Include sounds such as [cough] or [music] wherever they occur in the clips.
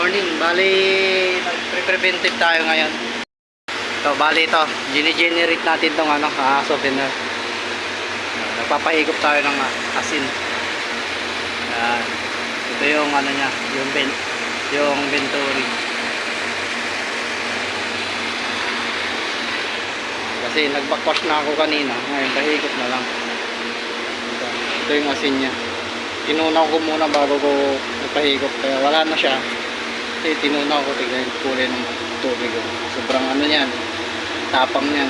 morning. Bali, pre-preventive tayo ngayon. Ito, bali ito. Gine-generate natin itong ano, ah, souvenir. Nagpapaikot tayo ng ah, asin. Yan. Ito yung ano niya, yung ben, yung Venturi. Kasi nag-backwash na ako kanina. Ngayon, paikot na lang. Ito, ito yung asin niya. Tinunaw ko muna bago ko nagpahigop. Kaya wala na siya. Kasi tinunaw ko, tignan yung kulay ng tubig. oh. Sobrang ano yan. Tapang yan.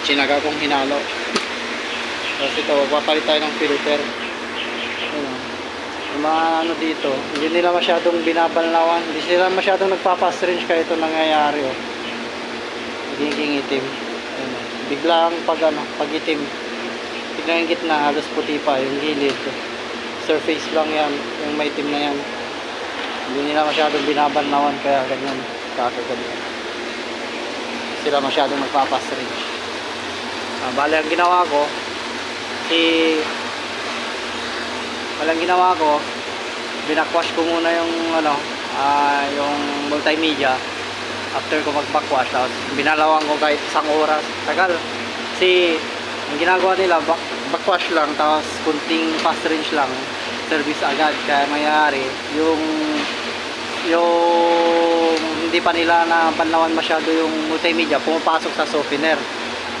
Chinaga kong hinalo. Tapos ito, papalit tayo ng filter. Ano, yung mga ano dito, hindi nila masyadong binabalnawan. Hindi sila masyadong nagpapastringe kaya ito nangyayari. Oh. Nagiging itim. Ayun, oh. Biglang pag ano, pag itim. Tignan yung gitna, halos puti pa, yung gilid. Surface lang yan, yung may itim na yan. Hindi nila masyadong binabanlawan, kaya ganyan, kakaganyan. Sila masyadong magpapastringe. Ah, bali, ang ginawa ko, si... Bali, ang ginawa ko, binakwash ko muna yung, ano, ah, yung multimedia after ko mag-backwash tapos binalawang ko kahit isang oras tagal kasi ang ginagawa nila back, backwash lang tapos kunting fast range lang service agad kaya mayayari yung yung hindi pa nila na banlawan masyado yung multimedia pumapasok sa softener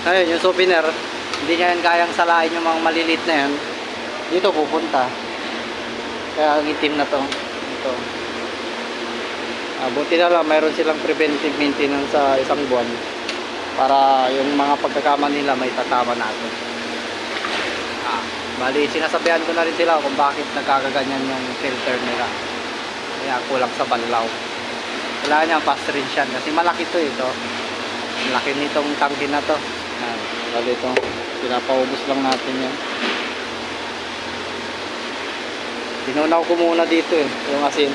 ngayon yung softener hindi niya yan kayang salain yung mga malilit na yan. Dito pupunta. Kaya ang itim na to. Ito. Ah, buti na lang mayroon silang preventive maintenance sa isang buwan para yung mga pagkakama nila may tatama natin. Ah, bali sinasabihan ko na rin sila kung bakit nagkakaganyan yung filter nila. Kaya kulang sa banlaw. Kailangan niya fast rinse yan kasi malaki to ito. Laki nitong tangke na to. Yan, bali ito. Pinapaubos lang natin yan. Tinunaw ko muna dito eh, yung asin.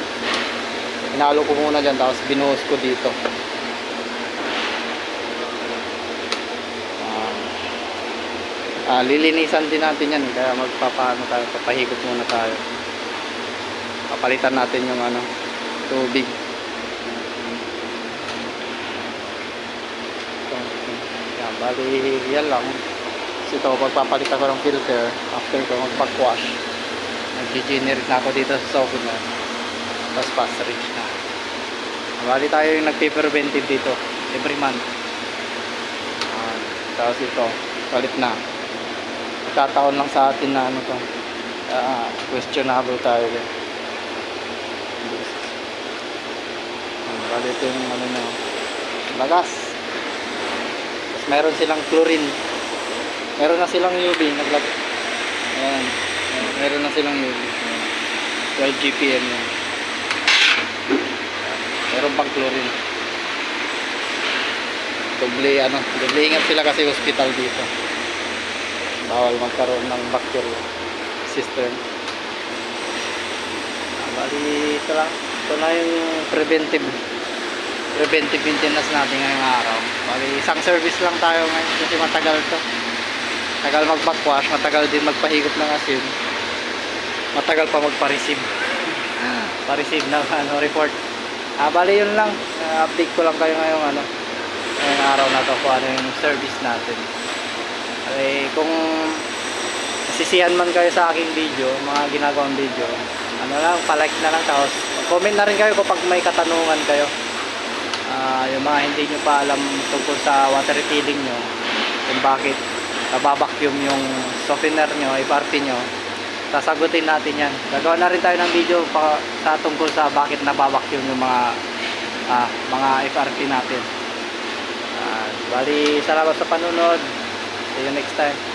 Hinalo ko muna dyan, tapos binuhos ko dito. Ah, lilinisan din natin yan, eh, kaya magpapaano tayo, papahigop muna tayo. Papalitan natin yung ano, tubig. Yan, bali, yan lang. Kasi ito, pagpapalitan ko ng filter, after ko mag-backwash, nag-generate na ako dito sa softener tapos fast reach na. Bali tayo yung nagpe-preventive dito. Every month. Ah, tapos ito palit na. Nagkataon lang sa atin na ano to. Ah, questionable tayo. din Ah, bali ito yung ano na lagas tapos meron silang chlorine. Meron na silang UV naglag ayan. Meron na silang UV 12 GPM yan. Meron pang chlorine. Doble ano doble ingat sila kasi hospital dito. Bawal magkaroon ng bacteria. Cistern ah, bali ito lang. Ito na yung preventive preventive maintenance natin ngayong araw bali isang service lang tayo ngayon kasi matagal to tagal mag backwash matagal din magpahigop ng asin matagal pa magpa-receive [laughs] pa-receive ng ano, report Ah, bali yun lang. Ah, update ko lang kayo ngayong ano, ngayong araw na to kung ano yung service natin. Okay, kung sisihan man kayo sa aking video, mga ginagawang video, ano lang, palike na lang tapos comment na rin kayo kapag may katanungan kayo. Ah, yung mga hindi nyo pa alam tungkol sa water refilling nyo, kung bakit nababacuum yung softener nyo, FRP nyo, sasagutin natin yan. Gagawa na rin tayo ng video pa, sa tungkol sa bakit nababacuum yung mga ah, mga FRP natin. Ah, bali, salamat sa panunod. See you next time.